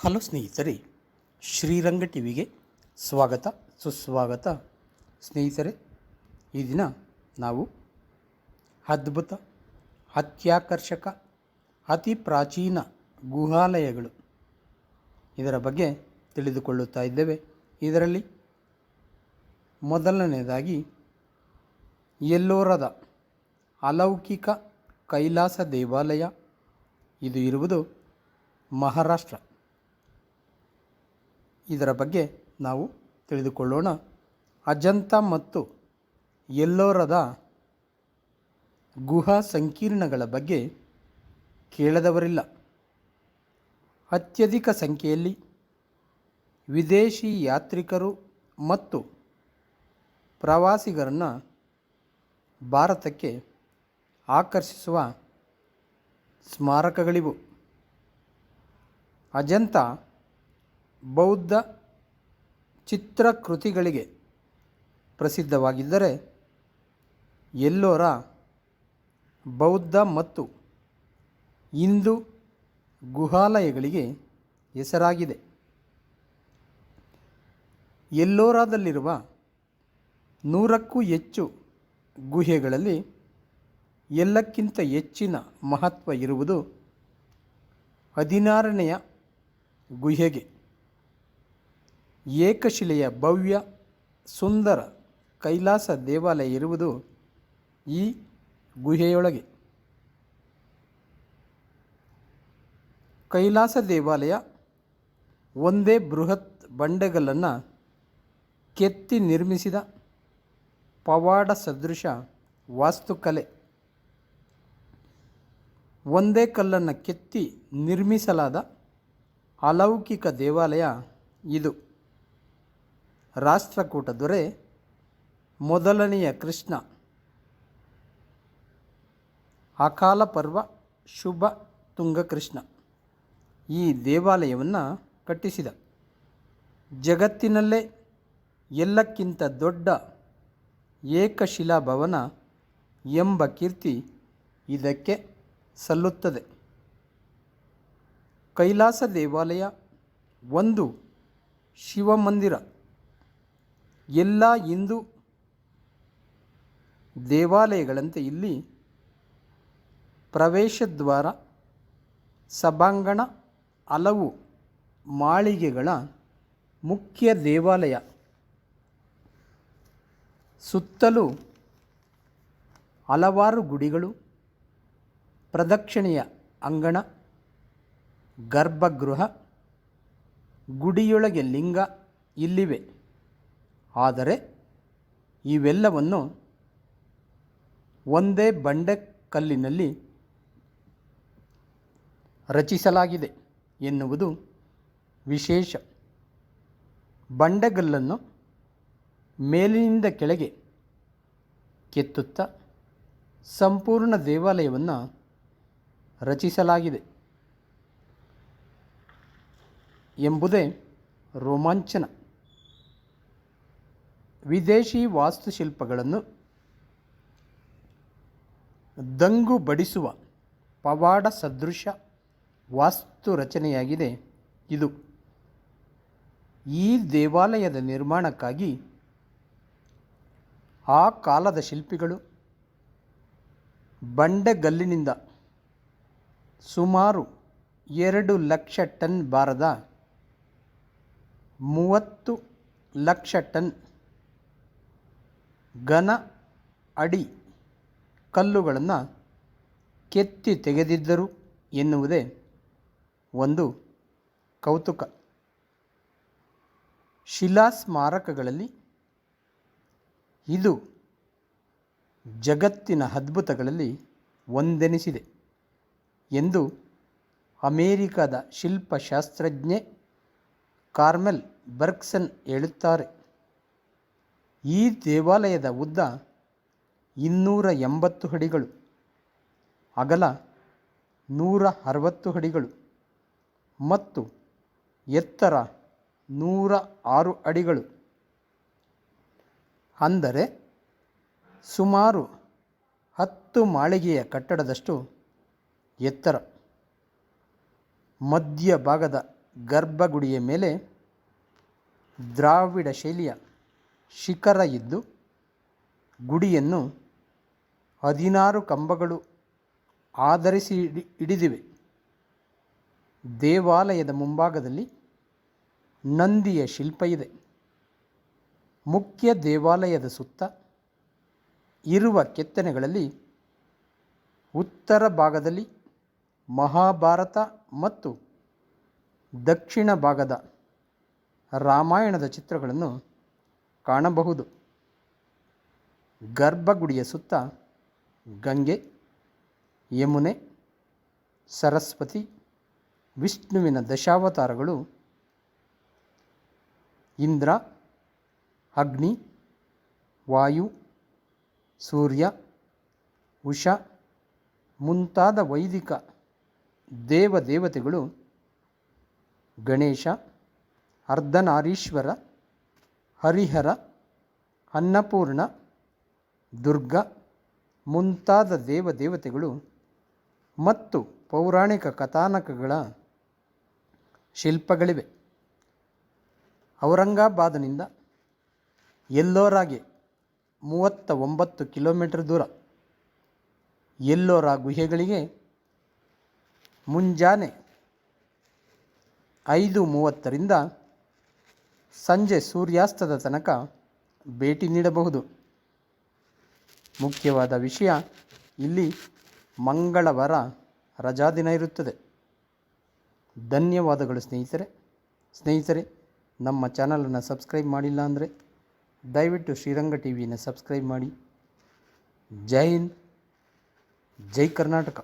Hello ಸ್ನೇಹಿತರೆ, ಶ್ರೀರಂಗ ಟಿವಿಗೆ ಸ್ವಾಗತ, ಸುಸ್ವಾಗತ. ಸ್ನೇಹಿತರೆ, ಈ ದಿನ ನಾವು ಅದ್ಭುತ, ಅತ್ಯಾಕರ್ಷಕ, ಅತಿ ಪ್ರಾಚೀನ ಗುಹಾಲಯಗಳು ಇದರ ಬಗ್ಗೆ ತಿಳಿದುಕೊಳ್ಳುತ್ತಾ ಇದ್ದೇವೆ. ಇದರಲ್ಲಿ ಮೊದಲನೆಯದಾಗಿ ಎಲ್ಲೋರದ ಅಲೌಕಿಕ ಕೈಲಾಸ ದೇವಾಲಯ, ಇದು ಇರುವುದು ಮಹಾರಾಷ್ಟ್ರ. ಇದರ ಬಗ್ಗೆ ನಾವು ತಿಳಿದುಕೊಳ್ಳೋಣ. ಅಜಂತ ಮತ್ತು ಎಲ್ಲೋರದ ಗುಹಾ ಸಂಕೀರ್ಣಗಳ ಬಗ್ಗೆ ಕೇಳದವರಿಲ್ಲ. ಅತ್ಯಧಿಕ ಸಂಖ್ಯೆಯಲ್ಲಿ ವಿದೇಶಿ ಯಾತ್ರಿಕರು ಮತ್ತು ಪ್ರವಾಸಿಗರನ್ನು ಭಾರತಕ್ಕೆ ಆಕರ್ಷಿಸುವ ಸ್ಮಾರಕಗಳಿವು. ಅಜಂತ ಬೌದ್ಧ ಚಿತ್ರಕೃತಿಗಳಿಗೆ ಪ್ರಸಿದ್ಧವಾಗಿದ್ದರೆ ಎಲ್ಲೋರ ಬೌದ್ಧ ಮತ್ತು ಹಿಂದೂ ಗುಹಾಲಯಗಳಿಗೆ ಹೆಸರಾಗಿದೆ. ಎಲ್ಲೋರಾದಲ್ಲಿರುವ ನೂರಕ್ಕೂ ಹೆಚ್ಚು ಗುಹೆಗಳಲ್ಲಿ ಎಲ್ಲಕ್ಕಿಂತ ಹೆಚ್ಚಿನ ಮಹತ್ವ ಇರುವುದು ಹದಿನಾರನೆಯ ಗುಹೆಗೆ. ಏಕಶಿಲೆಯ ಭವ್ಯ ಸುಂದರ ಕೈಲಾಸ ದೇವಾಲಯ ಇರುವುದು ಈ ಗುಹೆಯೊಳಗೆ. ಕೈಲಾಸ ದೇವಾಲಯ ಒಂದೇ ಬೃಹತ್ ಬಂಡೆಗಲ್ಲನ್ನು ಕೆತ್ತಿ ನಿರ್ಮಿಸಿದ ಪವಾಡ ಸದೃಶ ವಾಸ್ತುಕಲೆ. ಒಂದೇ ಕಲ್ಲನ್ನು ಕೆತ್ತಿ ನಿರ್ಮಿಸಲಾದ ಅಲೌಕಿಕ ದೇವಾಲಯ ಇದು. ರಾಷ್ಟ್ರಕೂಟ ದೊರೆ ಮೊದಲನೆಯ ಕೃಷ್ಣ. ಅಕಾಲ ಪರ್ವ ಶುಭ ತುಂಗಕೃಷ್ಣ ಈ ದೇವಾಲಯವನ್ನು ಕಟ್ಟಿಸಿದ. ಜಗತ್ತಿನಲ್ಲೇ ಎಲ್ಲಕ್ಕಿಂತ ದೊಡ್ಡ ಏಕಶಿಲಾ ಭವನ ಎಂಬ ಕೀರ್ತಿ ಇದಕ್ಕೆ ಸಲ್ಲುತ್ತದೆ. ಕೈಲಾಸ ದೇವಾಲಯ ಒಂದು ಶಿವಮಂದಿರ. ಎಲ್ಲ ಹಿಂದೂ ದೇವಾಲಯಗಳಂತೆ ಇಲ್ಲಿ ಪ್ರವೇಶದ್ವಾರ, ಸಭಾಂಗಣ, ಹಲವು ಮಾಳಿಗೆಗಳ ಮುಖ್ಯ ದೇವಾಲಯ. ಸುತ್ತಲೂ ಹಲವಾರು ಗುಡಿಗಳು, ಪ್ರದಕ್ಷಿಣೆಯ ಅಂಗಣ, ಗರ್ಭಗೃಹ, ಗುಡಿಯೊಳಗೆ ಲಿಂಗ ಇಲ್ಲಿವೆ. ಆದರೆ ಇವೆಲ್ಲವನ್ನು ಒಂದೇ ಬಂಡೆ ಕಲ್ಲಿನಲ್ಲಿ ರಚಿಸಲಾಗಿದೆ ಎನ್ನುವುದು ವಿಶೇಷ. ಬಂಡೆಗಲ್ಲನ್ನು ಮೇಲಿನಿಂದ ಕೆಳಗೆ ಕೆತ್ತುತ್ತಾ ಸಂಪೂರ್ಣ ದೇವಾಲಯವನ್ನು ರಚಿಸಲಾಗಿದೆ ಎಂಬುದೇ ರೋಮಾಂಚನ. ವಿದೇಶಿ ವಾಸ್ತುಶಿಲ್ಪಗಳನ್ನು ದಂಗು ಬಡಿಸುವ ಪವಾಡ ಸದೃಶ ವಾಸ್ತು ರಚನೆಯಾಗಿದೆ ಇದು. ಈ ದೇವಾಲಯದ ನಿರ್ಮಾಣಕ್ಕಾಗಿ ಆ ಕಾಲದ ಶಿಲ್ಪಿಗಳು ಬಂಡೆಗಲ್ಲಿನಿಂದ ಸುಮಾರು ಎರಡು ಲಕ್ಷ ಟನ್ ಭಾರದ ಮೂವತ್ತು ಲಕ್ಷ ಟನ್ ಘನ ಅಡಿ ಕಲ್ಲುಗಳನ್ನು ಕೆತ್ತಿ ತೆಗೆದಿದ್ದರು ಎನ್ನುವುದೇ ಒಂದು ಕೌತುಕ. ಶಿಲಾ ಸ್ಮಾರಕಗಳಲ್ಲಿ ಇದು ಜಗತ್ತಿನ ಅದ್ಭುತಗಳಲ್ಲಿ ಒಂದೆನಿಸಿದೆ ಎಂದು ಅಮೇರಿಕದ ಶಿಲ್ಪಶಾಸ್ತ್ರಜ್ಞೆ ಕಾರ್ಮೆಲ್ ಬರ್ಕ್ಸನ್ ಹೇಳುತ್ತಾರೆ. ಈ ದೇವಾಲಯದ ಉದ್ದ ಇನ್ನೂರ ಎಂಬತ್ತು ಅಡಿಗಳು ಅಗಲ ನೂರ ಅರವತ್ತು ಅಡಿಗಳು ಮತ್ತು ಎತ್ತರ ನೂರ ಆರು ಅಡಿಗಳು. ಅಂದರೆ ಸುಮಾರು ಹತ್ತು ಮಾಳಿಗೆಯ ಕಟ್ಟಡದಷ್ಟು ಎತ್ತರ. ಮಧ್ಯಭಾಗದ ಗರ್ಭಗುಡಿಯ ಮೇಲೆ ದ್ರಾವಿಡ ಶೈಲಿಯ ಶಿಖರ ಇದ್ದು ಗುಡಿಯನ್ನು ಹದಿನಾರು ಕಂಬಗಳು ಆಧರಿಸಿ ಹಿಡಿ ಹಿಡಿದಿವೆ ದೇವಾಲಯದ ಮುಂಭಾಗದಲ್ಲಿ ನಂದಿಯ ಶಿಲ್ಪ ಇದೆ. ಮುಖ್ಯ ದೇವಾಲಯದ ಸುತ್ತ ಇರುವ ಕೆತ್ತನೆಗಳಲ್ಲಿ ಉತ್ತರ ಭಾಗದಲ್ಲಿ ಮಹಾಭಾರತ ಮತ್ತು ದಕ್ಷಿಣ ಭಾಗದ ರಾಮಾಯಣದ ಚಿತ್ರಗಳನ್ನು ಕಾಣಬಹುದು. ಗರ್ಭಗುಡಿಯ ಸುತ್ತ ಗಂಗೆ, ಯಮುನೆ, ಸರಸ್ವತಿ, ವಿಷ್ಣುವಿನ ದಶಾವತಾರಗಳು, ಇಂದ್ರ, ಅಗ್ನಿ, ವಾಯು, ಸೂರ್ಯ, ಉಷ, ಮುಂತಾದ ವೈದಿಕ ದೇವದೇವತೆಗಳು ಗಣೇಶ, ಅರ್ಧನಾರೀಶ್ವರ ಹರಿಹರ, ಅನ್ನಪೂರ್ಣ, ದುರ್ಗ ಮುಂತಾದ ದೇವದೇವತೆಗಳು ಮತ್ತು ಪೌರಾಣಿಕ ಕಥಾನಕಗಳ ಶಿಲ್ಪಗಳಿವೆ. ಔರಂಗಾಬಾದ್ನಿಂದ ಎಲ್ಲೋರಾಗೆ ಮೂವತ್ತ ಒಂಬತ್ತು ಕಿಲೋಮೀಟರ್ ದೂರ. ಎಲ್ಲೋರ ಗುಹೆಗಳಿಗೆ ಮುಂಜಾನೆ ಐದು ಮೂವತ್ತರಿಂದ ಸಂಜೆ ಸೂರ್ಯಾಸ್ತದ ತನಕ ಭೇಟಿ ನೀಡಬಹುದು. ಮುಖ್ಯವಾದ ವಿಷಯ, ಇಲ್ಲಿ ಮಂಗಳವಾರ ರಜಾದಿನ ಇರುತ್ತದೆ. ಧನ್ಯವಾದಗಳು ಸ್ನೇಹಿತರೆ. ಸ್ನೇಹಿತರೆ, ನಮ್ಮ ಚಾನಲನ್ನು ಸಬ್ಸ್ಕ್ರೈಬ್ ಮಾಡಿಲ್ಲ ಅಂದರೆ ದಯವಿಟ್ಟು ಶ್ರೀರಂಗ ಟಿ ವಿಯನ್ನು ಸಬ್ಸ್ಕ್ರೈಬ್ ಮಾಡಿ. ಜೈ ಹಿಂದ್, ಜೈ ಕರ್ನಾಟಕ.